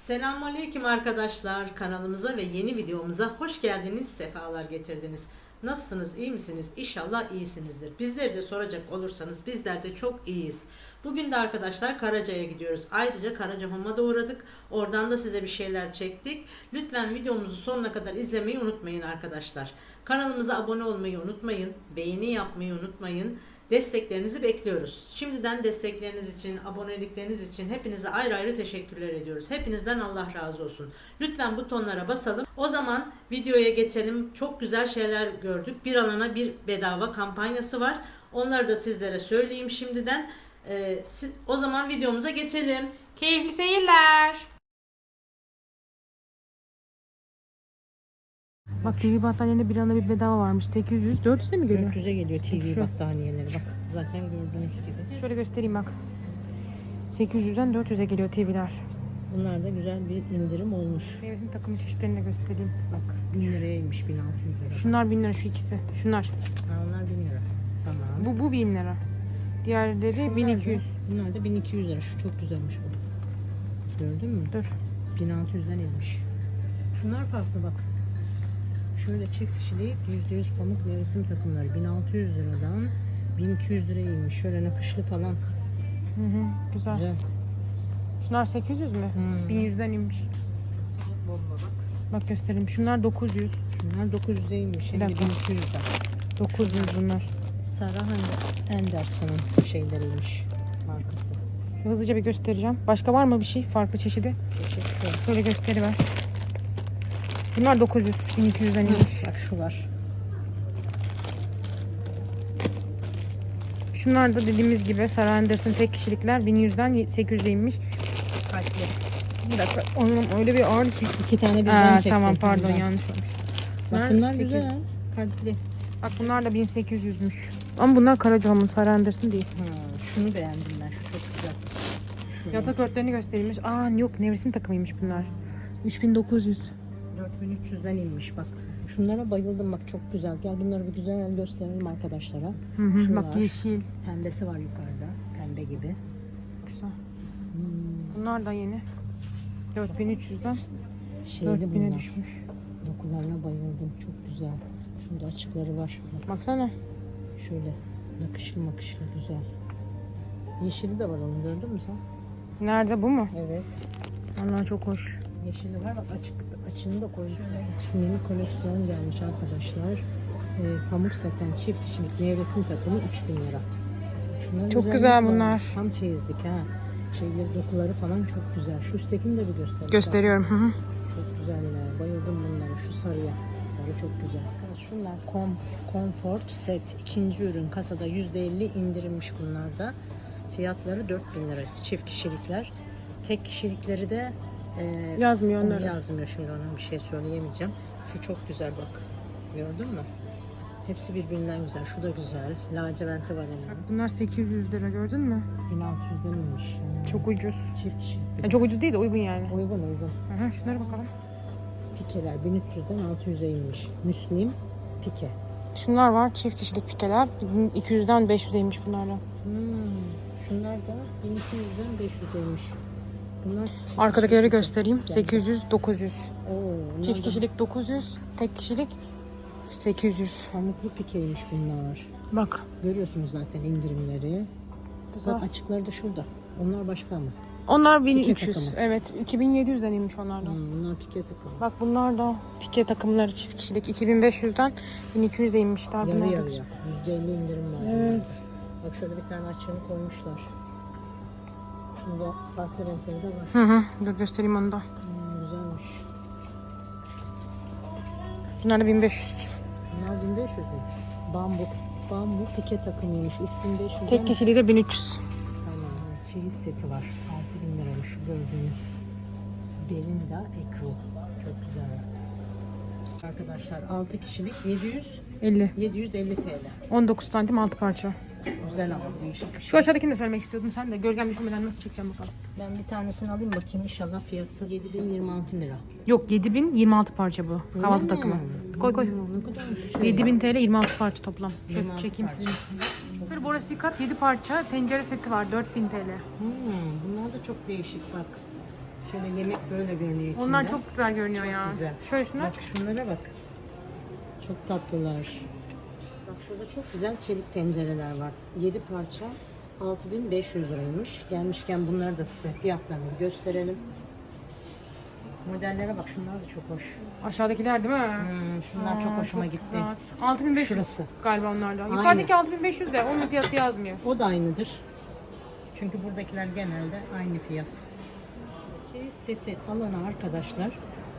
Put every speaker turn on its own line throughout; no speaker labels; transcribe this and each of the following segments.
Selamünaleyküm arkadaşlar. Kanalımıza ve yeni videomuza hoş geldiniz, sefalar getirdiniz. Nasılsınız, iyi misiniz? İnşallah iyisinizdir. Bizleri de soracak olursanız bizler de çok iyiyiz. Bugün de arkadaşlar Karaca'ya gidiyoruz. Ayrıca Karacahamam'a da uğradık. Oradan da size bir şeyler çektik. Lütfen videomuzu sonuna kadar izlemeyi unutmayın arkadaşlar. Kanalımıza abone olmayı unutmayın. Beğeni yapmayı unutmayın. Desteklerinizi bekliyoruz. Şimdiden destekleriniz için, abonelikleriniz için hepinize ayrı ayrı teşekkürler ediyoruz. Hepinizden Allah razı olsun. Lütfen butonlara basalım. O zaman videoya geçelim. Çok güzel şeyler gördük. Bir alana bir bedava kampanyası var. Onları da sizlere söyleyeyim şimdiden. Ee, siz- o zaman videomuza geçelim.
Keyifli seyirler. Bak TV battaniyende bir anda bir bedava varmış. 800, 400'e mi geliyor?
400'e geliyor TV
Şu.
battaniyeleri bak. Zaten gördüğünüz gibi.
Şöyle göstereyim bak. 800'den 400'e geliyor TV'ler.
Bunlar da güzel bir indirim olmuş.
Devletin takımı çeşitlerini de göstereyim.
Bak 1000 liraymış 1600 lira.
Şunlar 1000 lira şu ikisi. Şunlar.
Ha, onlar 1000 lira. Tamam.
Bu bu 1000 lira. Diğerleri
Şunlar
1200.
da- Bunlar da 1200 lira. Şu çok güzelmiş bu. Gördün mü?
Dur.
1600'den inmiş. Şunlar farklı bak. Şöyle çift kişilik %100 pamuk nevresim takımları 1600 liradan 1200 liraya inmiş. Şöyle nakışlı falan.
Hı hı. Güzel.
Güzel.
Şunlar 800 mü?
Hmm.
1100'den inmiş.
Bak.
Göstereyim. Şunlar 900.
Şunlar 900'e inmiş. Hem
Bir
de
dakika.
1200'den.
900 bunlar.
Sarah Anderson'ın şeyleriymiş. Markası.
Hızlıca bir göstereceğim. Başka var mı bir şey? Farklı çeşidi?
Geçelim şöyle.
Şöyle gösteriver. Bunlar 900. 1200'den inmiş.
Bak şu var.
Şunlar da dediğimiz gibi Sarah Anderson tek kişilikler 1100'den 800'e inmiş.
Kalpli.
Bir dakika. Onun öyle bir ağır ki.
İki tane birden
Aa,
çektim.
tamam pardon
Birden.
yanlış olmuş.
Bak
Bunlar
bunlar
800.
güzel. Kalpli.
Bak bunlar da 1800'müş. Ama bunlar Karacahamam Sarah Anderson değil.
Ha, şunu beğendim ben. Şu çok güzel.
Yatak örtülerini gösterilmiş. Aa yok nevresim takımıymış bunlar. 3900.
4300'den inmiş bak. Şunlara bayıldım bak çok güzel. Gel bunları bir güzel gösterelim arkadaşlara.
Hı hı.
Şu
Bak
var.
yeşil.
Pembesi var yukarıda. Pembe gibi.
Güzel.
Hmm,
Bunlar da yeni. 4300'den
şeyli
4000'e
bunlar.
düşmüş.
Dokularına bayıldım. Çok güzel. Şurada açıkları var. Bak
Baksana.
şöyle nakışlı makışlı güzel. Yeşili de var onun gördün mü sen?
Nerede bu mu?
Evet.
Allah çok hoş.
Yeşili var bak açık açığını da. Şimdi yeni koleksiyon gelmiş arkadaşlar. Ee, pamuk saten çift kişilik nevresim takımı 3000 lira. Şunların
Çok güzel
var.
bunlar.
Tam çeyizlik ha. Şeyleri dokuları falan çok güzel. Şu üsttekini de bir göster.
Gösteriyorum. Hı hı.
Çok güzeller. Bayıldım bunlara. Şu sarıya. Sarı çok güzel. Şunlar Com Comfort Set. ikinci ürün. Kasada %50 indirilmiş bunlarda. Fiyatları 4000 lira. Çift kişilikler. Tek kişilikleri de e,
Yazmıyor
onu
onları.
yazmıyor şimdi ona bir şey söyleyemeyeceğim. Şu çok güzel bak. Gördün mü? Hepsi birbirinden güzel. Şu da güzel. Laciventi var
Bak bunlar 800 lira gördün mü?
1600'den inmiş. Yani
Çok ucuz.
çift kişilik.
Yani çok ucuz değil de uygun yani.
Uygun uygun.
Hı. Şunlara bakalım.
Pikeler 1300'den 600'e inmiş. Müslim pike.
Şunlar var çift kişilik pikeler. 200'den 500'e inmiş bunlar da.
Hmm. Şunlar da 1200'den 500'e inmiş. Bunlar
Arkadakileri göstereyim.
pike.
800, 900.
Oo,
Çift kişilik 900, tek kişilik 800.
Pamuklu pikeymiş bunlar.
Bak.
Görüyorsunuz zaten indirimleri.
Güzel.
Bak açıkları da şurada. Onlar başka mı?
Onlar
Pike
1300.
takımı.
Evet, 2700'den inmiş onlardan.
Hmm, bunlar pike takımı.
Bak bunlar da pike takımları çift kişilik 2500'den 1200'e inmişler
Yarı
bunlar da.
yarıya. %50 indirim var.
Evet.
Bak şöyle bir tane açığını koymuşlar. Şunda farklı renkleri de var.
Hı hı. Dur göstereyim onu da.
Hmm, güzelmiş.
Bunlar da 1500.
Bunlar 1500 mü? Bambu. Bambu pike takımıymış. 3500
Tek kişiliği de 1300.
Tamam. Çeyiz seti var. 6000 liraymış şu gördüğünüz. Belinda Ekru. Çok güzel. Arkadaşlar 6 kişilik 700
50.
750 TL.
19 santim 6 parça.
Güzel ama değişik bir şey.
Şu aşağıdakini de söylemek istiyordun sen de. Gölgem düşmeden nasıl çekeceğim bakalım.
Ben bir tanesini alayım bakayım inşallah fiyatı 7026 lira.
Yok 7000 26 parça bu.
Öyle
Kahvaltı
mi?
takımı. Koy koy.
Ne kadarmış şöyle.
7000 TL 26 parça toplam. Şöyle
26
çekeyim
parça.
sizin için. Şöyle borosikat 7 parça tencere seti var 4000 TL.
Hmm, bunlar da çok değişik bak. Şöyle yemek böyle görünüyor içinde.
Onlar çok güzel görünüyor ya.
güzel.
Şöyle şunlar.
Bak şunlara bak. Çok tatlılar. Bak şurada çok güzel çelik tencereler var. 7 parça 6500 liraymış. Gelmişken bunları da size fiyatlarını gösterelim. Modellere bak şunlar da çok hoş.
Aşağıdakiler değil mi?
Hmm, şunlar çok
Aa,
hoşuma gitti.
güzel. 6500
Şurası.
galiba onlarda.
Aynen.
Yukarıdaki 6500 de onun fiyatı yazmıyor.
O da aynıdır. Çünkü buradakiler genelde aynı fiyat. Çeyiz seti alana arkadaşlar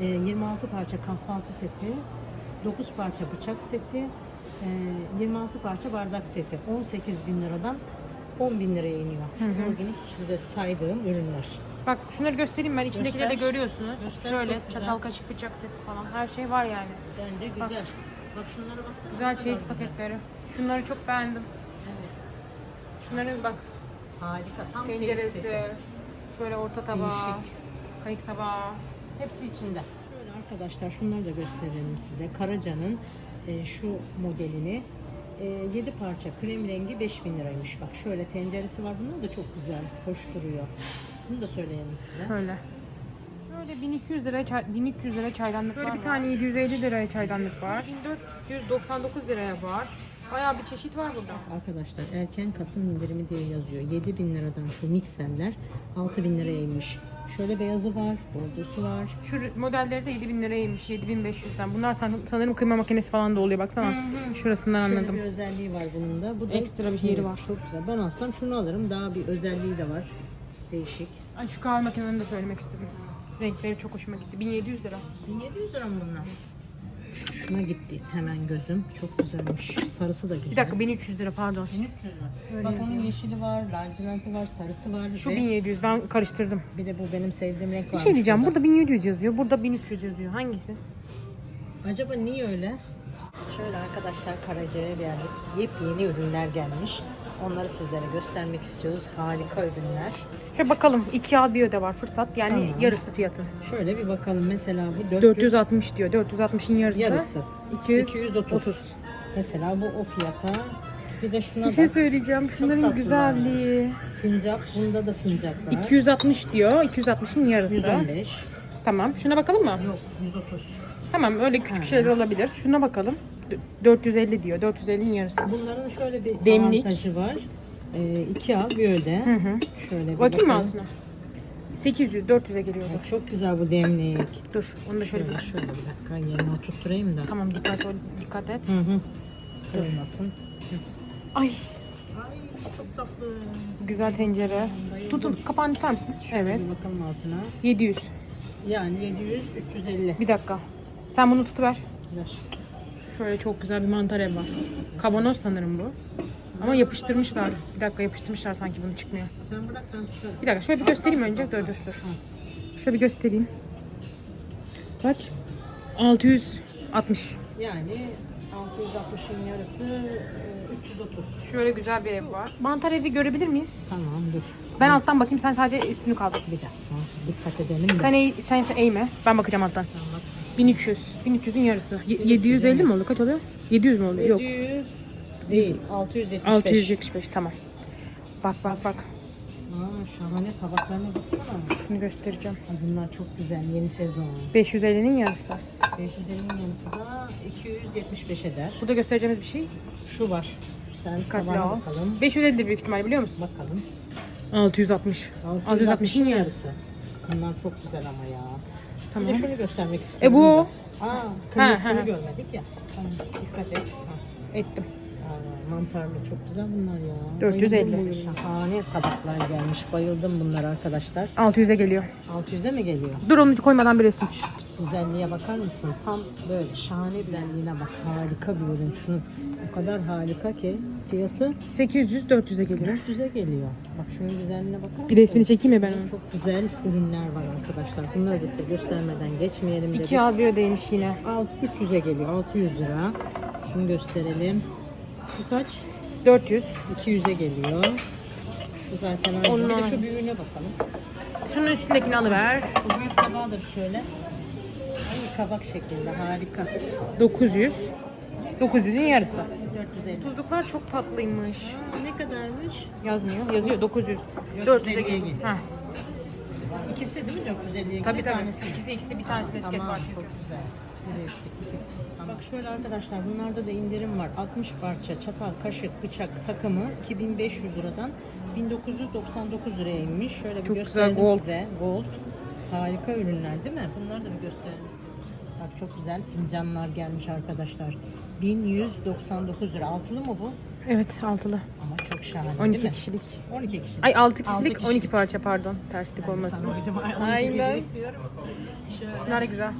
e, 26 parça kahvaltı seti, 9 parça bıçak seti, e, 26 parça bardak seti 18 bin liradan 10 bin liraya iniyor. Şu gördüğünüz size saydığım ürünler.
Bak şunları göstereyim ben. İçindekileri de
Göster.
görüyorsunuz.
Göster,
Şöyle
çok güzel.
çatal kaşık bıçak seti falan. Her şey var yani.
Bence güzel. Bak, şunlara baksana.
Güzel çeyiz
güzel.
paketleri. Şunları çok beğendim.
Evet.
Şunları bak.
Harika. Tam çeyiz seti.
Şöböyle orta tabağı.
Değişik.
Kayık tabağı.
Hepsi içinde. Şöyle arkadaşlar şunları da gösterelim size. Karaca'nın e, şu modelini e, 7 parça krem rengi 5000 liraymış. Bak şöyle tenceresi var. Bunlar da çok güzel. Hoş duruyor. Bunu da söyleyelim size.
Şöyle. Şöyle 1200 liraya çay, 1300 liraya çaydanlık var. bir tane 750 liraya çaydanlık var. 1499 liraya var. Bayağı bir çeşit var burada.
Arkadaşlar erken Kasım indirimi diye yazıyor. 7000 liradan şu mikserler 6000 liraya inmiş. Şöyle beyazı var, bordosu var.
Şu modelleri de 7000 liraymış. 7500'den. Bunlar san- sanırım kıyma makinesi falan da oluyor baksana. Şurasından
Şöyle
anladım.
bir özelliği var bunun da. Bu da
Ekstra bir yeri var.
Çok güzel. Ben alsam şunu alırım. Daha bir özelliği de var. Değişik.
Ay şu kahve makinelerini de söylemek istedim. Renkleri çok hoşuma gitti. 1700 lira.
1700 lira mı bunlar? Şuna gitti hemen gözüm. Çok güzelmiş. Sarısı da güzel.
Bir dakika 1300 lira pardon.
1300 lira.
Öyle
Bak onun
yazıyor.
yeşili var, laciverti var, sarısı var.
Şu
ve
1700 ben karıştırdım.
bir de bu benim sevdiğim renk
Bir
var.
şey diyeceğim. Burada 1700 yazıyor. Burada 1300 yazıyor. Hangisi?
Acaba niye öyle? Şöyle arkadaşlar Karaca'ya geldik. Yepyeni ürünler gelmiş. Onları sizlere göstermek istiyoruz. Harika ürünler.
Şöyle bakalım. 2 al bir öde var fırsat. Yani
Tamam.
yarısı fiyatı.
Şöyle bir bakalım. Mesela bu 400
460 diyor. 460'ın yarısı.
yarısı.
200,
230. Mesela bu o fiyata. Bir de şuna
Bir şey
bak.
söyleyeceğim. Şunların
tatlılar.
güzelliği.
Sincap. Bunda da sincap var.
260 diyor. 260'ın yarısı.
115.
Tamam. Şuna bakalım mı?
Yok 130.
Tamam öyle küçük
Ha.
şeyler olabilir. Şuna bakalım. D- 450 diyor. 450'nin yarısı.
Bunların şöyle bir
Demlik.
avantajı var. Ee, iki al bir öde.
Hı hı.
Şöyle bir
Bakayım mı altına? 800, 400'e geliyordu.
Ay, Çok güzel bu demlik.
Dur, onu da şöyle
Şöyle,
bir...
şöyle bir dakika yerine oturtturayım da.
Tamam dikkat ol, dikkat et.
Hı hı. Kırılmasın.
Ay,
Ay çok tatlı.
güzel tencere.
Bayıldım.
Tutun, kapağını tutar mısın? Evet.
Bir bakalım altına.
700.
Yani 700, 350.
Bir dakika. Sen bunu tutuver.
Ver.
Şöyle çok güzel bir mantar ev var. Kavanoz sanırım bu. Ama yapıştırmışlar. Bir dakika yapıştırmışlar sanki bunu çıkmıyor.
Sen bırak ben tutarım.
Bir dakika şöyle bir göstereyim önce. Dur dur dur. Şöyle bir göstereyim. Kaç? 660.
Yani 660'ın yarısı e, 330.
Şöyle güzel bir ev var. Mantar evi görebilir miyiz?
Tamam dur.
Ben alttan bakayım sen sadece üstünü kaldır.
Bir dakika. Dikkat edelim de.
Sen, eğ, sen, eğme. Ben bakacağım alttan.
Tamam.
1300. 1300'ün yarısı. Ye- 750 mi oluyor? Kaç oluyor? 700 mü oluyor? Yok.
700 değil. 675.
675 tamam. Bak bak bak.
Aa, şahane tabaklarına baksana.
Şunu göstereceğim.
Ay, bunlar çok güzel. Yeni sezon.
550'nin yarısı.
550'nin yarısı da 275 eder.
Burada göstereceğimiz bir şey.
Şu var. Şu servis
Dikkatli
tabağına
al.
bakalım.
550 büyük ihtimal biliyor musun?
Bakalım.
660.
660'ın
660'ın yarısı.
yarısı. Bunlar çok güzel ama ya.
Tamam.
Bir de şunu göstermek istiyorum.
E bu?
da. Aa, kırmızısını görmedik ya. Tamam, dikkat et. Ha.
Ettim.
Mantarlı çok güzel bunlar ya.
450.
Bayıldım bu ürüne. Şahane tabaklar gelmiş. Bayıldım bunlar arkadaşlar.
600'e geliyor.
600'e mi geliyor?
Dur onu koymadan bir resim.
Güzelliğe bakar mısın? Tam böyle şahane güzelliğine bak. Harika bir ürün. Şunun o kadar harika ki fiyatı
800 400'e geliyor.
400'e geliyor. Bak şunun güzelliğine bakar mısın?
Bir resmini çekeyim mi ben onu?
Çok güzel ürünler var arkadaşlar. Bunları da size göstermeden geçmeyelim dedik.
2 al bir ödeymiş yine.
Al 300'e geliyor. 600 lira. Şunu gösterelim. Bu kaç?
400.
200'e geliyor. Şu zaten aynı. Bir de
Onlar.
şu büyüğüne bakalım.
Şunun üstündekini alıver.
Bu büyük tabağıdır şöyle. Aynı kabak şeklinde harika.
900. 900'ün yarısı.
450.
Tuzluklar çok tatlıymış.
Ne kadarmış?
Yazmıyor. Yazıyor 900.
450'ye
400'e
geliyor.
Heh.
İkisi değil mi 450'ye?
Tabii tabii.
tanesi.
İkisi ikisi bir tanesinde etiket
Tamam
var çünkü.
çok güzel. Etiket, iki. Bak şöyle arkadaşlar bunlarda da indirim var. 60 parça çatal, kaşık, bıçak takımı 2500 liradan 1999 liraya inmiş. Şöyle bir
Çok güzel,
gösterelim
gold.
size. Gold. Harika ürünler değil mi? Bunları da bir gösterelim size. Bak çok güzel fincanlar gelmiş arkadaşlar. 1199 lira. Altılı mı bu?
Evet altılı.
Ama çok şahane
12
değil mi?
kişilik.
12 kişilik.
Ay 6
Altı
kişilik, 12 parça pardon. Terslik olmasın.
sana uydum. Ay, 12
Aynen.
kişilik diyorum. Şöyle.
Bunlar da güzel.